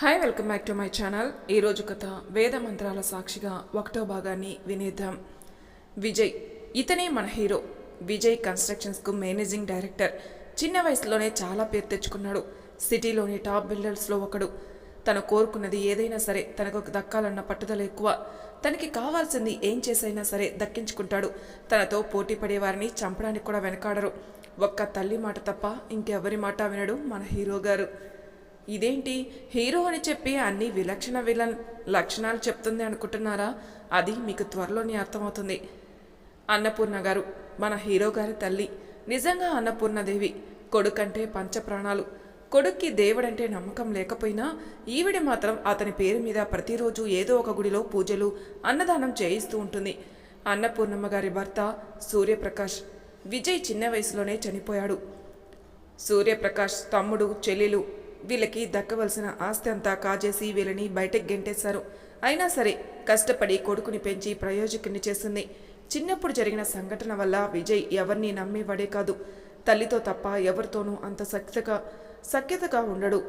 Hi welcome back to my channel ఈరోజు కథ వేద మంత్రాల సాక్షిగా ఒకటో భాగాన్ని వినేద్దాం. విజయ్ ఇతనే మన హీరో. విజయ్ కన్స్ట్రక్షన్స్కు మేనేజింగ్ డైరెక్టర్. చిన్న వయసులోనే చాలా పేరు తెచ్చుకున్నాడు. సిటీలోని టాప్ బిల్డర్స్లో ఒకడు. తను కోరుకున్నది ఏదైనా సరే తనకు దక్కాలన్న పట్టుదల ఎక్కువ. తనకి కావాల్సింది ఏం చేసైనా సరే దక్కించుకుంటాడు. తనతో పోటీ పడేవారిని చంపడానికి కూడా వెనకాడరు. ఒక్క తల్లి మాట తప్ప ఇంకెవరి మాట వినడు మన హీరో గారు. ఇదేంటి? హీరో అని చెప్పి అన్ని విలక్షణ విలన్ లక్షణాలు చెప్తుంది అనుకుంటున్నారా? అది మీకు త్వరలోనే అర్థమవుతుంది. అన్నపూర్ణ గారు మన హీరో గారి తల్లి నిజంగా అన్నపూర్ణదేవి కొడుకంటే పంచప్రాణాలు. కొడుక్కి దేవుడంటే నమ్మకం లేకపోయినా ఈవిడ మాత్రం అతని పేరు మీద ప్రతిరోజు ఏదో ఒక గుడిలో పూజలు అన్నదానం చేయిస్తూ ఉంటుంది. అన్నపూర్ణమ్మ గారి భర్త సూర్యప్రకాష్ విజయ్ చిన్న వయసులోనే చనిపోయాడు. సూర్యప్రకాష్ తమ్ముడు చెల్లెలు వీళ్ళకి దక్కవలసిన ఆస్తి అంతా కాజేసి వీళ్ళని బయటకు గెంటేశారు. అయినా సరే కష్టపడి కొడుకుని పెంచి ప్రయోజకుని చేసింది. చిన్నప్పుడు జరిగిన సంఘటన వల్ల విజయ్ ఎవరిని నమ్మేవాడే కాదు. తల్లితో తప్ప ఎవరితోనూ అంత సఖ్యతగా సఖ్యతగా ఉండడు.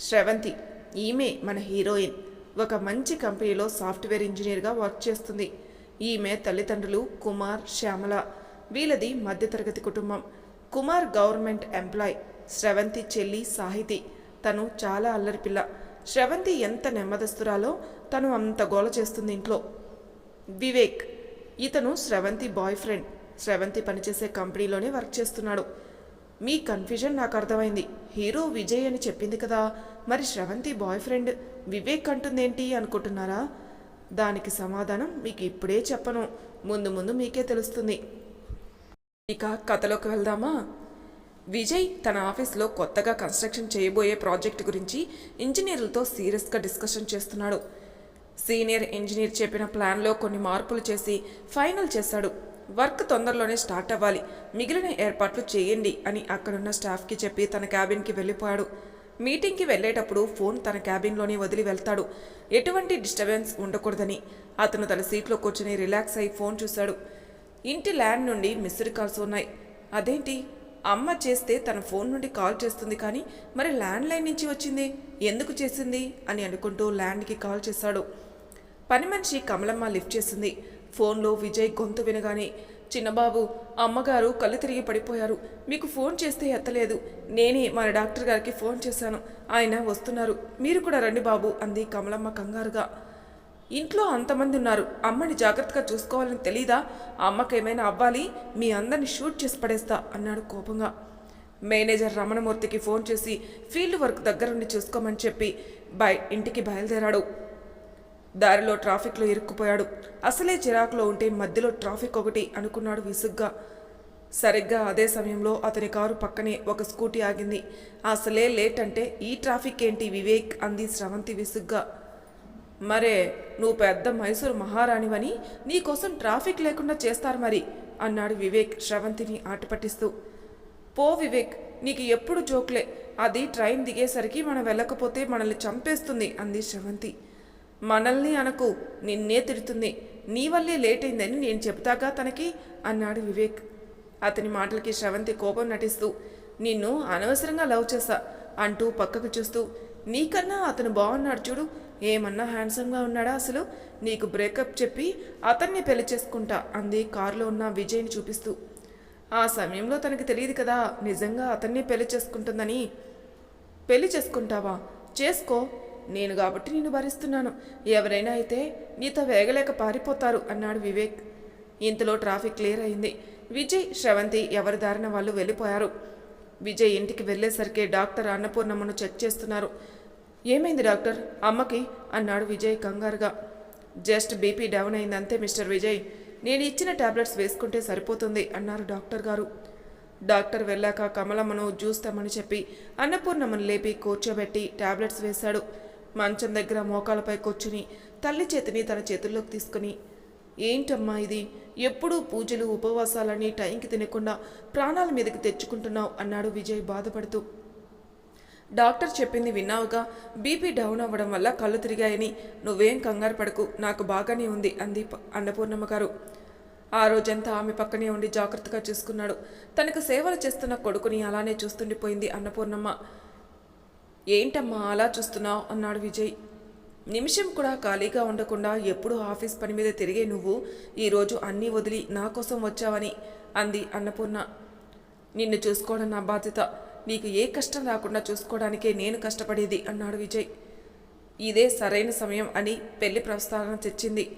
శ్రవంతి ఈమె మన హీరోయిన్. ఒక మంచి కంపెనీలో సాఫ్ట్వేర్ ఇంజనీర్గా వర్క్ చేస్తుంది. ఈమె తల్లిదండ్రులు కుమార్ శ్యామల. వీళ్ళది మధ్యతరగతి కుటుంబం. Kumar government employee. శ్రవంతి చెల్లి సాహితి. తను చాలా అల్లరిపిల్ల. శ్రవంతి ఎంత నెమ్మదస్తురాలో తను అంత గోల చేస్తుంది ఇంట్లో. వివేక్. ఇతను శ్రవంతి బాయ్ ఫ్రెండ్. శ్రవంతి పనిచేసే కంపెనీలోనే వర్క్ చేస్తున్నాడు. మీ కన్ఫ్యూజన్ నాకు అర్థమైంది. హీరో విజయ్ అని చెప్పింది కదా. మరి శ్రవంతి బాయ్ ఫ్రెండ్ వివేక్ అంటుందేంటి అనుకుంటున్నారా? దానికి సమాధానం మీకు ఇప్పుడే చెప్పను. ముందు ముందు మీకే తెలుస్తుంది. ఇక కథలోకి వెళ్దామా? విజయ్ తన ఆఫీస్లో కొత్తగా కన్స్ట్రక్షన్ చేయబోయే ప్రాజెక్ట్ గురించి ఇంజనీర్లతో సీరియస్గా డిస్కషన్ చేస్తున్నాడు. సీనియర్ ఇంజనీర్ చెప్పిన ప్లాన్లో కొన్ని మార్పులు చేసి ఫైనల్ చేశాడు. వర్క్ తొందరలోనే స్టార్ట్ అవ్వాలి. మిగిలిన ఏర్పాట్లు చేయండి అని అక్కడున్న స్టాఫ్కి చెప్పి తన క్యాబిన్కి వెళ్ళిపోయాడు. మీటింగ్కి వెళ్ళేటప్పుడు ఫోన్ తన క్యాబిన్లోనే వదిలి వెళ్తాడు. ఎటువంటి డిస్టర్బెన్స్ ఉండకూడదని. అతను తన సీట్లో కూర్చుని రిలాక్స్ అయి ఫోన్ చూశాడు. ఇంటి ల్యాండ్ నుండి మిస్డ్ కాల్స్ ఉన్నాయి. అదేంటి? అమ్మ చేస్తే తన ఫోన్ నుండి కాల్ చేస్తుంది కానీ మరి ల్యాండ్లైన్ నుంచి వచ్చింది? ఎందుకు చేసింది? అని అనుకుంటూ ల్యాండ్కి కాల్ చేశాడు. పని మనిషి కమలమ్మ లిఫ్ట్ చేసింది. ఫోన్లో విజయ్ గొంతు వినగానే చిన్నబాబు అమ్మగారు కళ్ళు తిరిగి పడిపోయారు. మీకు ఫోన్ చేస్తే ఎత్తలేదు. నేనే మన డాక్టర్ గారికి ఫోన్ చేశాను. ఆయన వస్తున్నారు. మీరు కూడా రండి బాబు అంది కమలమ్మ కంగారుగా. ఇంట్లో అంతమంది ఉన్నారు అమ్మని జాగ్రత్తగా చూసుకోవాలని తెలీదా? అమ్మకేమైనా అవ్వాలి? మీ అందరిని షూట్ చేసి పడేస్తా అన్నాడు కోపంగా. మేనేజర్ రమణమూర్తికి ఫోన్ చేసి ఫీల్డ్ వర్క్ దగ్గరుండి చూసుకోమని చెప్పి బయ ఇంటికి బయలుదేరాడు. దారిలో ట్రాఫిక్లో ఇరుక్కుపోయాడు. అసలే చిరాకులో ఉంటే మధ్యలో ట్రాఫిక్ ఒకటి అనుకున్నాడు విసుగ్గా. సరిగ్గా అదే సమయంలో అతని కారు పక్కనే ఒక స్కూటీ ఆగింది. అసలే లేట్ అంటే ఈ ట్రాఫిక్ ఏంటి వివేక్? అంది స్రవంతి విసుగ్గా. మరే నువ్వు పెద్ద మైసూరు మహారాణివని నీకోసం ట్రాఫిక్ లేకుండా చేస్తారు మరి అన్నాడు వివేక్ శ్రవంతిని ఆటపట్టిస్తూ. పో వివేక్ నీకు ఎప్పుడు జోక్లే అది ట్రైన్ దిగేసరికి మనం వెళ్ళకపోతే మనల్ని చంపేస్తుంది అంది శ్రవంతి మనల్ని అనకు నిన్నే తిడుతుంది నీ వల్లే లేట్ అయిందని నేను చెబుతాగా తనకి అన్నాడు వివేక్. అతని మాటలకి శ్రవంతి కోపం నటిస్తూ నిన్ను అనవసరంగా లవ్ చేశా అంటూ పక్కకు చూస్తూ నీకన్నా అతను బాగున్నాడు చూడు ఏమన్నా హ్యాండ్సమ్గా ఉన్నాడా అసలు? నీకు బ్రేకప్ చెప్పి అతన్ని పెళ్ళి చేసుకుంటా అంది కారులో ఉన్న విజయ్ని చూపిస్తూ. ఆ సమయంలో తనకి తెలియదు కదా నిజంగా అతన్ని పెళ్ళి చేసుకుంటుందని. పెళ్ళి చేసుకుంటావా? చేసుకో. నేను కాబట్టి నిన్ను భరిస్తున్నాను. ఎవరైనా అయితే నీతో వేగలేక పారిపోతారు అన్నాడు వివేక్. ఇంతలో ట్రాఫిక్ క్లియర్ అయింది. విజయ్ శ్రవంతి ఎవరి దారిన వాళ్ళు వెళ్ళిపోయారు. విజయ్ ఇంటికి వెళ్ళేసరికి డాక్టర్ అన్నపూర్ణమ్మను చెక్ చేస్తున్నారు. ఏమైంది డాక్టర్? అమ్మకి? అన్నాడు విజయ్ కంగారుగా. జస్ట్ బీపీ డౌన్ అయింది అంతే మిస్టర్ విజయ్. నేను ఇచ్చిన టాబ్లెట్స్ వేసుకుంటే సరిపోతుంది అన్నారు డాక్టర్ గారు. డాక్టర్ వెళ్ళాక కమలమ్మను జ్యూస్ తెమ్మని చెప్పి అన్నపూర్ణమ్మను లేపి కూర్చోబెట్టి టాబ్లెట్స్ వేశాడు. మంచం దగ్గర మోకాలపై కూర్చుని తల్లి చేతిని తన చేతుల్లోకి తీసుకుని ఏంటమ్మా ఇది? ఎప్పుడూ పూజలు ఉపవాసాలని టైంకి తినకుండా ప్రాణాల మీదకి తెచ్చుకుంటున్నావు అన్నాడు విజయ్ బాధపడుతూ. డాక్టర్ చెప్పింది విన్నావుగా. బీపీ డౌన్ అవ్వడం వల్ల కళ్ళు తిరిగాయని. నువ్వేం కంగారు పడకు. నాకు బాగానే ఉంది అంది అన్నపూర్ణమ్మ గారు. ఆ రోజంతా ఆమె పక్కనే ఉండి జాగ్రత్తగా చూసుకున్నాడు. తనకు సేవలు చేస్తున్న కొడుకుని అలానే చూస్తుండిపోయింది అన్నపూర్ణమ్మ ఏంటమ్మా అలా చూస్తున్నావు? అన్నాడు విజయ్. నిమిషం కూడా ఖాళీగా ఉండకుండా ఎప్పుడూ ఆఫీస్ పని మీద తిరిగే నువ్వు ఈరోజు అన్నీ వదిలి నా కోసం వచ్చావని అంది అన్నపూర్ణ నిన్ను చూసుకోవడం నా బాధ్యత. నీకు ఏ కష్టం రాకుండా చూసుకోవడానికే నేను కష్టపడేది అన్నాడు విజయ్. ఇదే సరైన సమయం అని పెళ్ళి ప్రస్తావన తెచ్చింది.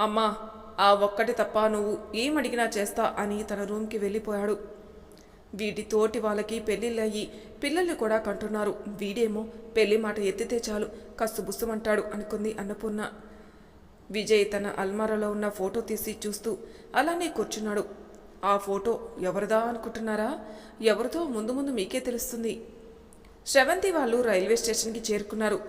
అమ్మా ఆ ఒక్కటి తప్ప నువ్వు ఏమడిగినా చేస్తా అని తన రూమ్కి వెళ్ళిపోయాడు. వీటి తోటి వాళ్ళకి పెళ్ళిళ్ళయ్యి పిల్లల్ని కూడా కంటున్నారు. వీడేమో పెళ్ళి మాట ఎత్తితే చాలు కస్సు బుస్సుమంటాడు అనుకుంది అన్నపూర్ణ. విజయ్ తన అల్మారాలో ఉన్న ఫోటో తీసి చూస్తూ అలానే కూర్చున్నాడు. ఆ ఫోటో ఎవరిదా అనుకుంటున్నారా? ఎవరితో ముందు ముందు మీకే తెలుస్తుంది. శ్రవంతి వాళ్ళు రైల్వే స్టేషన్కి చేరుకున్నారు.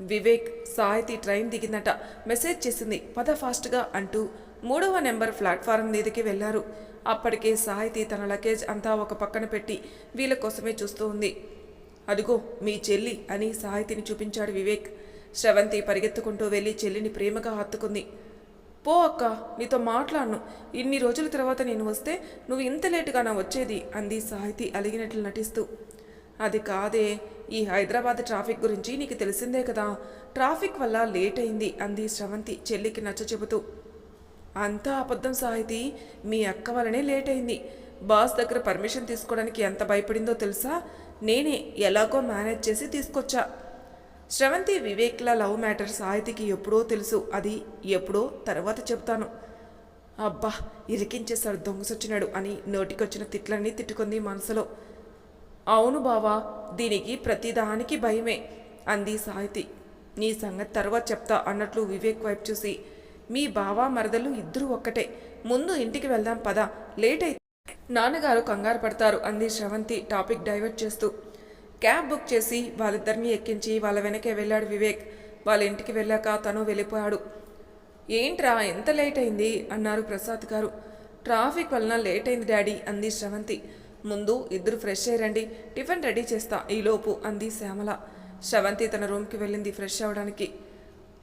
వివేక్ సాహితి ట్రైన్ దిగిందట. మెసేజ్ చేసింది పద ఫాస్ట్గా అంటూ మూడవ నెంబర్ ప్లాట్ఫారం మీదకి వెళ్ళారు అప్పటికే సాహితి తన లగేజ్ అంతా ఒక పక్కన పెట్టి వీళ్ళ కోసమే చూస్తూ ఉంది. అదిగో మీ చెల్లి అని సాహితిని చూపించాడు వివేక్. శ్రవంతి పరిగెత్తుకుంటూ వెళ్ళి చెల్లిని ప్రేమగా హత్తుకుంది. పో అక్క నీతో మాట్లాడను. ఇన్ని రోజుల తర్వాత నేను వస్తే నువ్వు ఇంత లేటుగా నా వచ్చేది అంది సాహితి అలిగినట్లు నటిస్తూ. అది కాదే ఈ హైదరాబాద్ ట్రాఫిక్ గురించి నీకు తెలిసిందే కదా. ట్రాఫిక్ వల్ల లేట్ అయింది అంది శ్రవంతి చెల్లికి నచ్చ చెబుతూ. అంతా అబద్ధం సాహితి మీ అక్క వల్లనే లేట్ అయింది. బాస్ దగ్గర పర్మిషన్ తీసుకోవడానికి ఎంత భయపడిందో తెలుసా? నేనే ఎలాగో మేనేజ్ చేసి తీసుకొచ్చా. శ్రవంతి వివేక్ల లవ్ మ్యాటర్ సాహితికి ఎప్పుడో తెలుసు. అది ఎప్పుడో తర్వాత చెప్తాను. అబ్బా ఇరికించేశాడు దొంగసొచ్చినాడు అని నోటికొచ్చిన తిట్లన్నీ తిట్టుకుంది మనసులో. అవును బావా దీనికి ప్రతిదానికి భయమే అంది సాహితి. నీ సంగతి తర్వాత చెప్తా అన్నట్లు వివేక్ వైపు చూసి మీ బావ మరదలు ఇద్దరూ ఒక్కటే ముందు ఇంటికి వెళ్దాం పద లేట్ అయితే నాన్నగారు కంగారు పడతారు అంది శ్రవంతి టాపిక్ డైవర్ట్ చేస్తూ. క్యాబ్ బుక్ చేసి వాళ్ళిద్దరిని ఎక్కించి వాళ్ళ వెనకే వెళ్ళాడు వివేక్. వాళ్ళ ఇంటికి వెళ్ళాక తను వెళ్ళిపోయాడు. ఏంట్రా ఎంత లేట్ అయింది? అన్నారు ప్రసాద్ గారు. ట్రాఫిక్ వలన లేట్ అయింది డాడీ అంది శ్రవంతి. ముందు ఇద్దరు ఫ్రెష్ అయ్యండి టిఫిన్ రెడీ చేస్తా ఈలోపు అంది శ్యామల. శ్రవంతి తన రూమ్కి వెళ్ళింది ఫ్రెష్ అవ్వడానికి.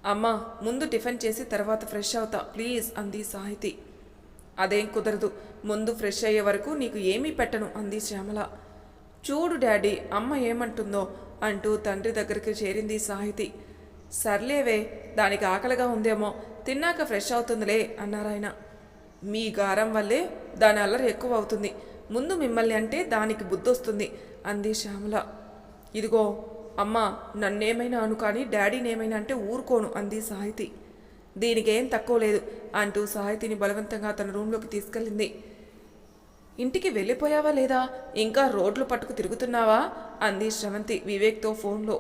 అమ్మా ముందు టిఫిన్ చేసి తర్వాత ఫ్రెష్ అవుతా ప్లీజ్ అంది సాహితి. అదేం కుదరదు ముందు ఫ్రెష్ అయ్యే వరకు నీకు ఏమీ పెట్టను అంది శ్యామల. చూడు డాడీ అమ్మ ఏమంటుందో అంటూ తండ్రి దగ్గరికి చేరింది సాహితి. సర్లేవే దానికి ఆకలిగా ఉందేమో తిన్నాక ఫ్రెష్ అవుతుందిలే అన్నారాయన మీ గారం వల్లే దాని అల్లరి ఎక్కువ అవుతుంది ముందు మిమ్మల్ని అంటే దానికి బుద్ధొస్తుంది అంది శ్యామల. ఇదిగో అమ్మా నన్నేమైనా అను కానీ డాడీనేమైనా అంటే ఊరుకోను అంది సాహితి. దీనికేం తక్కువ లేదు అంటూ సాహితిని బలవంతంగా తన రూంలోకి తీసుకెళ్ళింది. ఇంటికి వెళ్ళిపోయావా లేదా? ఇంకా రోడ్లు పట్టుకు తిరుగుతున్నావా? అంది శ్రవంతి వివేక్తో ఫోన్లో.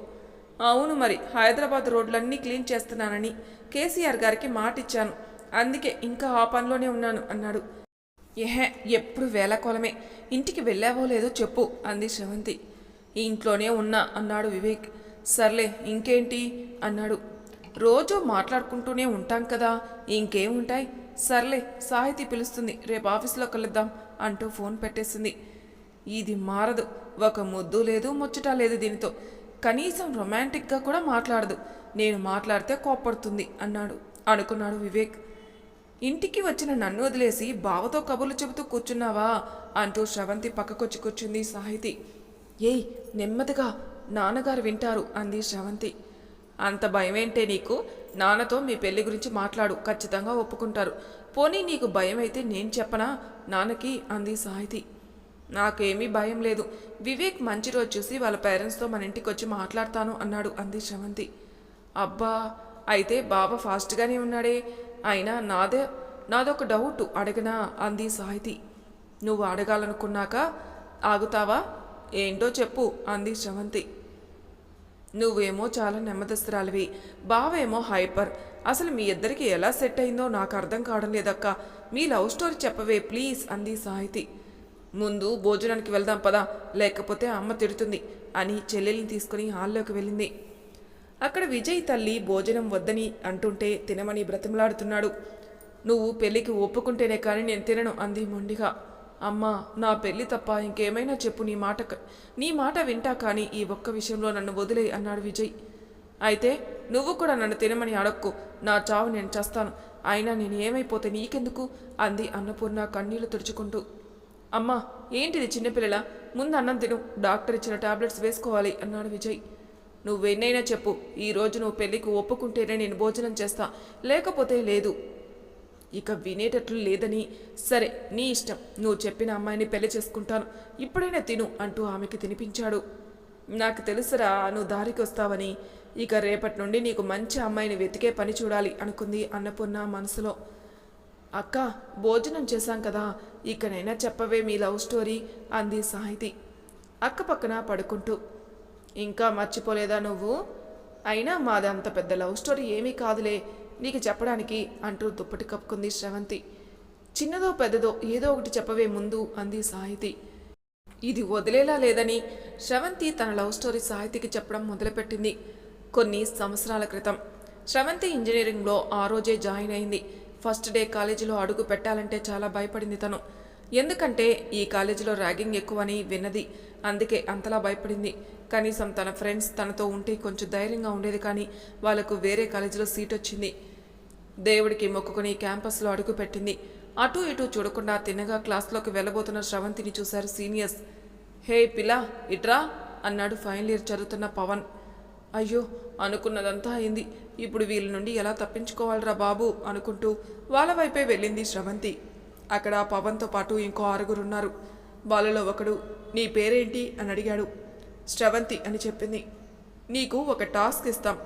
అవును మరి హైదరాబాద్ రోడ్లన్నీ క్లీన్ చేస్తున్నానని కేసీఆర్ గారికి మాట ఇచ్చాను అందుకే ఇంకా ఆ పనిలోనే ఉన్నాను అన్నాడు. ఏహే ఎప్పుడు వేలకోలమే ఇంటికి వెళ్ళావో లేదో చెప్పు అంది శ్రవంతి. ఇంట్లోనే ఉన్నా అన్నాడు వివేక్. సర్లే ఇంకేంటి? అన్నాడు. రోజూ మాట్లాడుకుంటూనే ఉంటాం కదా ఇంకేముంటాయి? సర్లే సాహితీ పిలుస్తుంది రేపు ఆఫీస్లో కలుద్దాం అంటూ ఫోన్ పెట్టేసింది. ఇది మారదు ఒక ముద్దు లేదు ముచ్చట లేదు దీనితో. కనీసం రొమాంటిక్గా కూడా మాట్లాడదు. నేను మాట్లాడితే కోప్పడుతుంది అన్నాడు అనుకున్నాడు వివేక్. ఇంటికి వచ్చిన నన్ను వదిలేసి బావతో కబుర్లు చెబుతూ కూర్చున్నావా అంటూ శ్రవంతి పక్కకొచ్చి కూర్చుంది సాహితి. ఏయ్ నెమ్మదిగా నాన్నగారు వింటారు అంది శ్రవంతి. అంత భయమేంటే నీకు? నాన్నతో మీ పెళ్ళి గురించి మాట్లాడు ఖచ్చితంగా ఒప్పుకుంటారు. పోనీ నీకు భయం అయితే నేను చెప్పనా? నాన్నకి అంది సాహితి. నాకేమీ భయం లేదు. వివేక్ మంచి రోజు చూసి వాళ్ళ పేరెంట్స్తో మన ఇంటికి వచ్చి మాట్లాడతాను అన్నాడు అంది శ్రవంతి. అబ్బా అయితే బాబా ఫాస్ట్గానే ఉన్నాడే. అయినా నాదే నాదొక డౌట్ అడగనా? అంది సాహితి. నువ్వు అడగాలనుకున్నాక ఆగుతావా? ఏంటో చెప్పు అంది శ్రవంతి. నువ్వేమో చాలా నెమ్మదస్తురాలివి బావేమో హైపర్. అసలు మీ ఇద్దరికి ఎలా సెట్ అయిందో నాకు అర్థం కావడం లేదక్క. మీ లవ్ స్టోరీ చెప్పవే ప్లీజ్ అంది సాహితి. ముందు భోజనానికి వెళ్దాం పదా లేకపోతే అమ్మ తిడుతుంది అని చెల్లెల్ని తీసుకుని హాల్లోకి వెళ్ళింది. అక్కడ విజయ్ తల్లి భోజనం వద్దని అంటుంటే తినమని బ్రతిమలాడుతున్నాడు. నువ్వు పెళ్ళికి ఒప్పుకుంటేనే కానీ నేను తినను అంది మొండిగా. అమ్మా నా పెళ్ళి తప్ప ఇంకేమైనా చెప్పు నీ మాట నీ మాట వింటా కానీ ఈ ఒక్క విషయంలో నన్ను వదిలే అన్నాడు విజయ్. అయితే నువ్వు కూడా నన్ను తినమని అడక్కు నా చావు నేను చేస్తాను. అయినా నేను ఏమైపోతే నీకెందుకు? అంది అన్నపూర్ణ కన్నీళ్ళు తుడుచుకుంటూ. అమ్మా ఏంటిది చిన్నపిల్లల? ముందు అన్నం తిను డాక్టర్ ఇచ్చిన టాబ్లెట్స్ వేసుకోవాలి అన్నాడు విజయ్. నువ్వెన్నైనా చెప్పు ఈ రోజు నువ్వు పెళ్ళికి ఒప్పుకుంటేనే నేను భోజనం చేస్తా లేకపోతే లేదు. ఇక వినేటట్లు లేదని. సరే నీ ఇష్టం. నువ్వు చెప్పిన అమ్మాయిని పెళ్ళి చేసుకుంటాను. ఇప్పుడైనా తిను అంటూ ఆమెకి తినిపించాడు. నాకు తెలుసురా నువ్వు దారికి వస్తావని ఇక రేపటి నుండి నీకు మంచి అమ్మాయిని వెతికే పని చూడాలి అనుకుంది అన్నపూర్ణ మనసులో. అక్క భోజనం చేశాం కదా. ఇకనైనా చెప్పవే మీ లవ్ స్టోరీ అంది సాహితి. అక్క పక్కన పడుకుంటూ ఇంకా మర్చిపోలేదా నువ్వు? అయినా మాది అంత పెద్ద లవ్ స్టోరీ ఏమీ కాదులే. నీకు చెప్పడానికి అంటూ దుప్పటి కప్పుకుంది శ్రవంతి. చిన్నదో పెద్దదో ఏదో ఒకటి చెప్పవే ముందు అంది సాహితి. ఇది వదిలేలా లేదని శ్రవంతి తన లవ్ స్టోరీ సాహితికి చెప్పడం మొదలుపెట్టింది. కొన్ని సంవత్సరాల క్రితం శ్రవంతి ఇంజనీరింగ్లో ఆ రోజే జాయిన్ అయింది. ఫస్ట్ డే కాలేజీలో అడుగు పెట్టాలంటే చాలా భయపడింది తను. ఎందుకంటే ఈ కాలేజీలో ర్యాగింగ్ ఎక్కువని విన్నది. అందుకే అంతలా భయపడింది. కనీసం తన ఫ్రెండ్స్ తనతో ఉంటే కొంచెం ధైర్యంగా ఉండేది కానీ వాళ్ళకు వేరే కాలేజీలో సీట్ వచ్చింది. దేవుడికి మొక్కుకుని క్యాంపస్లో అడుగుపెట్టింది అటూ ఇటూ చూడకుండా తిన్నగా క్లాస్లోకి వెళ్ళబోతున్న శ్రవంతిని చూశారు సీనియర్స్. హే పిలా ఇట్రా అన్నాడు ఫైనల్ ఇయర్ చదువుతున్న పవన్. అయ్యో అనుకున్నదంతా అయింది. ఇప్పుడు వీళ్ళ నుండి ఎలా తప్పించుకోవాలరా బాబు అనుకుంటూ వాళ్ళ వైపే వెళ్ళింది శ్రవంతి. అక్కడ పవన్తో పాటు ఇంకో ఆరుగురున్నారు. వాళ్ళలో ఒకడు నీ పేరేంటి? అని అడిగాడు. శ్రవంతి అని చెప్పింది. నీకు ఒక టాస్క్ ఇస్తాం.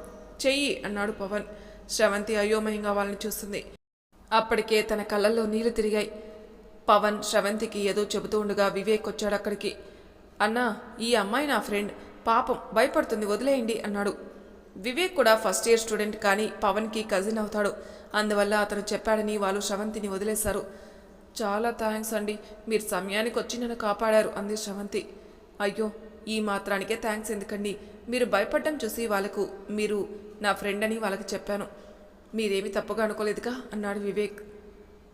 చెయ్యి అన్నాడు పవన్. శ్రవంతి అయోమయంగా వాళ్ళని చూస్తుంది. అప్పటికే తన కళ్ళల్లో నీళ్ళు తిరిగాయి. పవన్ శ్రవంతికి ఏదో చెబుతూ ఉండగా వివేక్ వచ్చాడు అక్కడికి. అన్నా ఈ అమ్మాయి నా ఫ్రెండ్. పాపం భయపడుతుంది వదిలేయండి అన్నాడు. వివేక్ కూడా ఫస్ట్ ఇయర్ స్టూడెంట్ కానీ పవన్కి కజిన్ అవుతాడు. అందువల్ల అతను చెప్పాడని వాళ్ళు శ్రవంతిని వదిలేశారు. చాలా థ్యాంక్స్ అండి. మీరు సమయానికి వచ్చి నన్ను కాపాడారు అంది శ్రవంతి. అయ్యో ఈ మాత్రానికే థ్యాంక్స్ ఎందుకండి? మీరు భయపడడం చూసి వాళ్ళకు మీరు నా ఫ్రెండ్ అని వాళ్ళకి చెప్పాను. మీరేమీ తప్పుగా అనుకోలేదుగా? అన్నాడు వివేక్.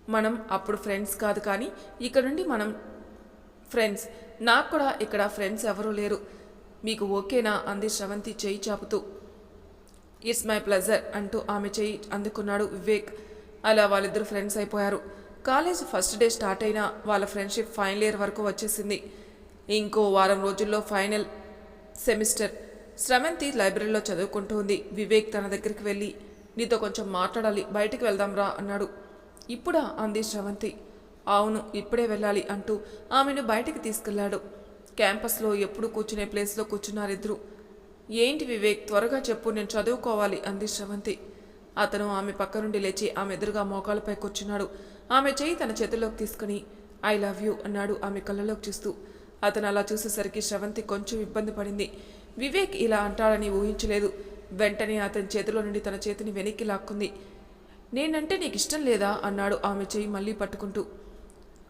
మనం అప్పుడు ఫ్రెండ్స్ కాదు కానీ ఇక్కడ నుండి మనం ఫ్రెండ్స్ నాకు కూడా ఇక్కడ ఫ్రెండ్స్ ఎవరూ లేరు. మీకు ఓకేనా? అంది శ్రవంతి చేయి చాపుతూ. ఇట్స్ మై ప్లెజర్ అంటూ ఆమె చేయి అందుకున్నాడు వివేక్. అలా వాళ్ళిద్దరు ఫ్రెండ్స్ అయిపోయారు. కాలేజ్ ఫస్ట్ డే స్టార్ట్ అయినా వాళ్ళ ఫ్రెండ్షిప్ ఫైనల్ ఇయర్ వరకు వచ్చేసింది. ఇంకో వారం రోజుల్లో ఫైనల్ సెమిస్టర్ శ్రవంతి లైబ్రరీలో చదువుకుంటూ ఉంది. వివేక్ తన దగ్గరికి వెళ్ళి నీతో కొంచెం మాట్లాడాలి బయటికి వెళ్దాం రా అన్నాడు. ఇప్పుడా? అంది శ్రవంతి. అవును ఇప్పుడే వెళ్ళాలి అంటూ ఆమెను బయటికి తీసుకెళ్ళాడు. క్యాంపస్లో ఎప్పుడు కూర్చునే ప్లేస్లో కూర్చున్నారిద్దరు. ఏంటి వివేక్ త్వరగా చెప్పు నేను చదువుకోవాలి అంది శ్రవంతి. అతను ఆమె పక్క నుండి లేచి ఆమె ఎదురుగా మోకాలపై కూర్చున్నాడు. ఆమె చేయి తన చేతిలోకి తీసుకుని ఐ లవ్ యూ అన్నాడు ఆమె కళ్ళలోకి చూస్తూ. అతను అలా చూసేసరికి శ్రవంతి కొంచెం ఇబ్బంది పడింది. వివేక్ ఇలా అంటాడని ఊహించలేదు. వెంటనే అతని చేతిలో నుండి తన చేతిని వెనక్కి లాక్కుంది. నేనంటే నీకు ఇష్టం లేదా? అన్నాడు ఆమె చేయి మళ్ళీ పట్టుకుంటూ.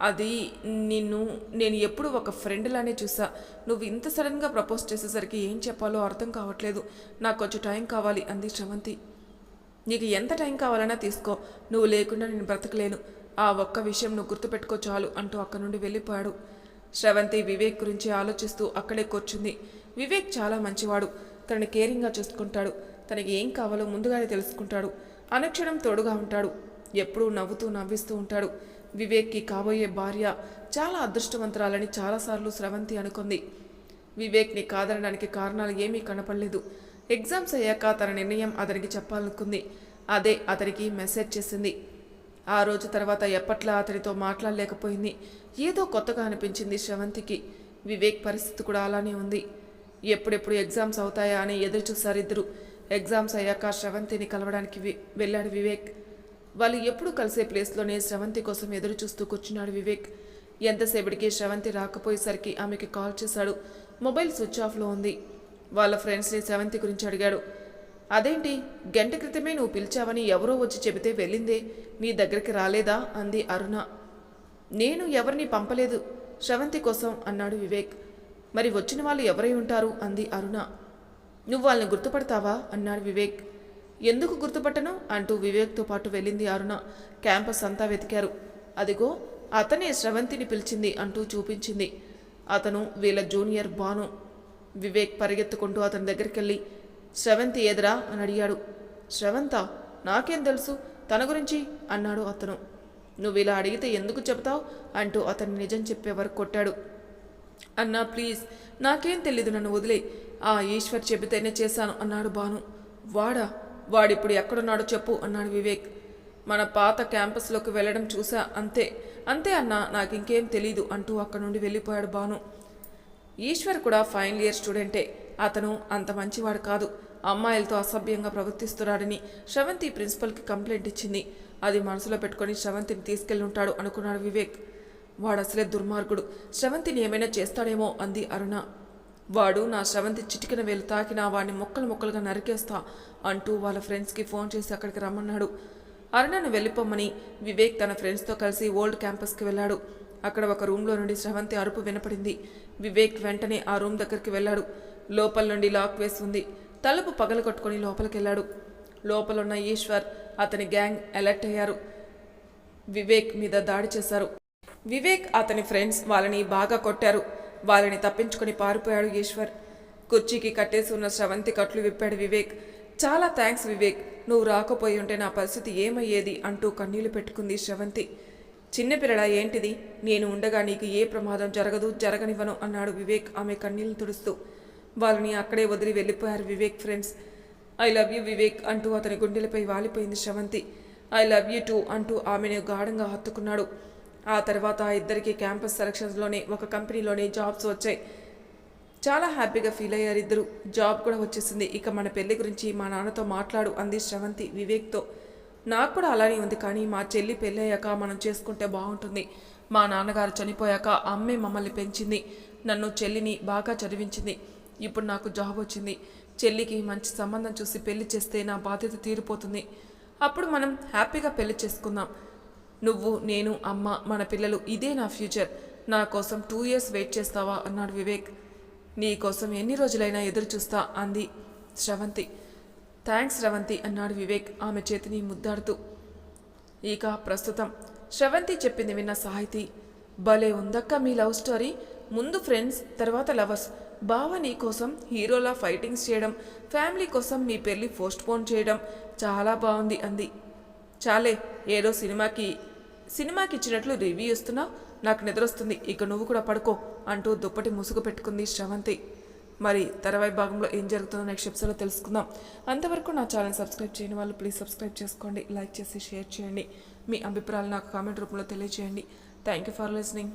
అది నిన్ను నేను ఎప్పుడు ఒక ఫ్రెండ్లానే చూసా నువ్వు ఇంత సడన్గా ప్రపోజ్ చేసేసరికి ఏం చెప్పాలో అర్థం కావట్లేదు. నాకు కొంచెం టైం కావాలి అంది శ్రవంతి. నీకు ఎంత టైం కావాలన్నా తీసుకో. నువ్వు లేకుండా నేను బ్రతకలేను. ఆ ఒక్క విషయం నువ్వు గుర్తుపెట్టుకో చాలు అంటూ అక్కడి నుండి వెళ్ళిపోయాడు. శ్రవంతి వివేక్ గురించి ఆలోచిస్తూ అక్కడే కూర్చుంది. వివేక్ చాలా మంచివాడు. తనని కేరింగ్గా చూసుకుంటాడు. తనకి ఏం కావాలో ముందుగానే తెలుసుకుంటాడు. అనుక్షణం తోడుగా ఉంటాడు. ఎప్పుడూ నవ్వుతూ నవ్విస్తూ ఉంటాడు. వివేక్కి కాబోయే భార్య చాలా అదృష్టవంతురాలని చాలాసార్లు స్రవంతి అనుకుంది. వివేక్ని కాదనడానికి కారణాలు ఏమీ కనపడలేదు. ఎగ్జామ్స్ అయ్యాక తన నిర్ణయం అతనికి చెప్పాలనుకుంది. అదే అతనికి మెసేజ్ చేసింది. ఆ రోజు తర్వాత ఎప్పట్లా అతనితో మాట్లాడలేకపోయింది. ఏదో కొత్తగా అనిపించింది శ్రవంతికి. వివేక్ పరిస్థితి కూడా అలానే ఉంది. ఎప్పుడెప్పుడు ఎగ్జామ్స్ అవుతాయా అని ఎదురు చూశారు ఇద్దరు ఎగ్జామ్స్ అయ్యాక శ్రవంతిని కలవడానికి వెళ్ళాడు వివేక్. వాళ్ళు ఎప్పుడు కలిసే ప్లేస్లోనే శ్రవంతి కోసం ఎదురు చూస్తూ కూర్చున్నాడు వివేక్. ఎంతసేపటికి శ్రవంతి రాకపోయేసరికి ఆమెకి కాల్ చేశాడు. మొబైల్ స్విచ్ ఆఫ్లో ఉంది. వాళ్ళ ఫ్రెండ్స్ని శ్రవంతి గురించి అడిగాడు. అదేంటి? గంట క్రితమే నువ్వు పిలిచావని ఎవరో వచ్చి చెబితే వెళ్ళిందే. నీ దగ్గరికి రాలేదా? అంది అరుణ. నేను ఎవరిని పంపలేదు. శ్రవంతి కోసం అన్నాడు వివేక్. మరి వచ్చిన వాళ్ళు ఎవరై ఉంటారు? అంది అరుణ. నువ్వు వాళ్ళని గుర్తుపడతావా? అన్నాడు వివేక్. ఎందుకు గుర్తుపట్టను? అంటూ వివేక్తో పాటు వెళ్ళింది అరుణ. క్యాంపస్ అంతా వెతికారు. అదిగో అతనే స్రవంతిని పిలిచింది అంటూ చూపించింది. అతను వీళ్ళ జూనియర్ బాను వివేక్ పరిగెత్తుకుంటూ అతని దగ్గరికి వెళ్ళి శ్రవంతి ఎదురా అని అడిగాడు. స్రవంత నాకేం తెలుసు? తన గురించి అన్నాడు అతను. నువ్వు ఇలా అడిగితే ఎందుకు చెబుతావు? అంటూ అతన్ని నిజం చెప్పే వరకు కొట్టాడు. అన్నా ప్లీజ్ నాకేం తెలీదు నన్ను వదిలే. ఆ ఈశ్వర్ చెబితేనే చేశాను అన్నాడు భాను. వాడా? వాడిప్పుడు ఎక్కడున్నాడో చెప్పు అన్నాడు వివేక్. మన పాత క్యాంపస్లోకి వెళ్ళడం చూసా అంతే. అంతే అన్నా నాకు ఇంకేం తెలీదు అంటూ అక్కడి నుండి వెళ్ళిపోయాడు భాను. ఈశ్వర్ కూడా ఫైనల్ ఇయర్ స్టూడెంటే. అతను అంత మంచివాడు కాదు. అమ్మాయిలతో అసభ్యంగా ప్రవర్తిస్తున్నాడని శ్రవంతి ప్రిన్సిపల్కి కంప్లైంట్ ఇచ్చింది. అది మనసులో పెట్టుకొని శ్రవంతిని తీసుకెళ్ళి ఉంటాడు అనుకున్నాడు వివేక్. వాడు అసలే దుర్మార్గుడు. శ్రవంతిని ఏమైనా చేస్తాడేమో అంది అరుణ. వాడు నా శ్రవంతి చిటికిన వేలు తాకినా వాడిని మొక్కలు ముక్కలుగా నరికేస్తా అంటూ వాళ్ళ ఫ్రెండ్స్కి ఫోన్ చేసి అక్కడికి రమ్మన్నాడు. అరుణను వెళ్ళిపోమ్మని వివేక్ తన ఫ్రెండ్స్తో కలిసి ఓల్డ్ క్యాంపస్కి వెళ్ళాడు. అక్కడ ఒక రూమ్లో నుండి శ్రవంతి అరుపు వినపడింది. వివేక్ వెంటనే ఆ రూమ్ దగ్గరికి వెళ్ళాడు. లోపల నుండి లాక్ వేసి తలుపు పగలగొట్టుకొని కొట్టుకొని లోపలికెళ్ళాడు. లోపలున్న ఈశ్వర్ అతని గ్యాంగ్ అలర్ట్ అయ్యారు. వివేక్ మీద దాడి చేశారు. వివేక్ అతని ఫ్రెండ్స్ వాళ్ళని బాగా కొట్టారు. వాళ్ళని తప్పించుకొని పారిపోయాడు ఈశ్వర్. కుర్చీకి కట్టేసి ఉన్న శ్రవంతి కట్లు విప్పాడు వివేక్. చాలా థ్యాంక్స్ వివేక్. నువ్వు రాకపోయి ఉంటే నా పరిస్థితి ఏమయ్యేది? అంటూ కన్నీళ్ళు పెట్టుకుంది శ్రవంతి చిన్నపిల్లడా ఏంటిది? నేను ఉండగా నీకు ఏ ప్రమాదం జరగదు జరగనివ్వను అన్నాడు వివేక్ ఆమె కన్నీళ్ళు తుడుస్తూ. వాళ్ళని అక్కడే వదిలి వెళ్ళిపోయారు Vivek friends. I love you Vivek అంటూ అతని గుండెలపై వాలిపోయింది Sravanthi. I love you too అంటూ ఆమెను గాఢంగా హత్తుకున్నాడు. ఆ తర్వాత ఆ ఇద్దరికి క్యాంపస్ సెలక్షన్స్లోనే ఒక కంపెనీలోనే జాబ్స్ వచ్చాయి. చాలా హ్యాపీగా ఫీల్ అయ్యారు ఇద్దరు. జాబ్ కూడా వచ్చేసింది. ఇక మన పెళ్ళి గురించి మా నాన్నతో మాట్లాడు అంది శ్రవంతి వివేక్తో. నాకు కూడా అలానే ఉంది కానీ మా చెల్లి పెళ్ళి అయ్యాక మనం చేసుకుంటే బాగుంటుంది. మా నాన్నగారు చనిపోయాక అమ్మే మమ్మల్ని పెంచింది. నన్ను చెల్లిని బాగా చదివించింది. ఇప్పుడు నాకు జాబ్ వచ్చింది. చెల్లికి మంచి సంబంధం చూసి పెళ్ళి చేస్తే నా బాధ్యత తీరిపోతుంది. అప్పుడు మనం హ్యాపీగా పెళ్ళి చేసుకుందాం. నువ్వు నేను అమ్మ మన పిల్లలు ఇదే నా ఫ్యూచర్. నా కోసం టూ ఇయర్స్ వెయిట్ చేస్తావా? అన్నాడు వివేక్. నీ కోసం ఎన్ని రోజులైనా ఎదురు చూస్తా అంది శ్రవంతి థ్యాంక్స్ శ్రవంతి అన్నాడు వివేక్ ఆమె చేతిని ముద్దాడుతూ. ఇక ప్రస్తుతం శ్రవంతి చెప్పింది విన్న సాహితీ భలే ఉందక్క మీ లవ్ స్టోరీ. ముందు ఫ్రెండ్స్ తర్వాత లవర్స్. బావ నీ కోసం హీరోలా ఫైటింగ్స్ చేయడం ఫ్యామిలీ కోసం మీ పెళ్ళి పోస్ట్ పోన్ చేయడం చాలా బాగుంది అంది. చాలే ఏదో సినిమాకి సినిమాకి ఇచ్చినట్లు రివ్యూ ఇస్తున్నావు నాకు నిద్రొస్తుంది ఇక నువ్వు కూడా పడుకో అంటూ దుప్పటి ముసుగు పెట్టుకుంది శ్రవంతి. మరి తర్వాయి భాగంలో ఏం జరుగుతుందో నెక్స్ట్ ఎపిసోడ్లో తెలుసుకుందాం. అంతవరకు నా ఛానల్ సబ్స్క్రైబ్ చేయని వాళ్ళు ప్లీజ్ సబ్స్క్రైబ్ చేసుకోండి లైక్ చేసి షేర్ చేయండి. మీ అభిప్రాయాలు నాకు కామెంట్ రూపంలో తెలియజేయండి థ్యాంక్ యూ ఫర్ లిసనింగ్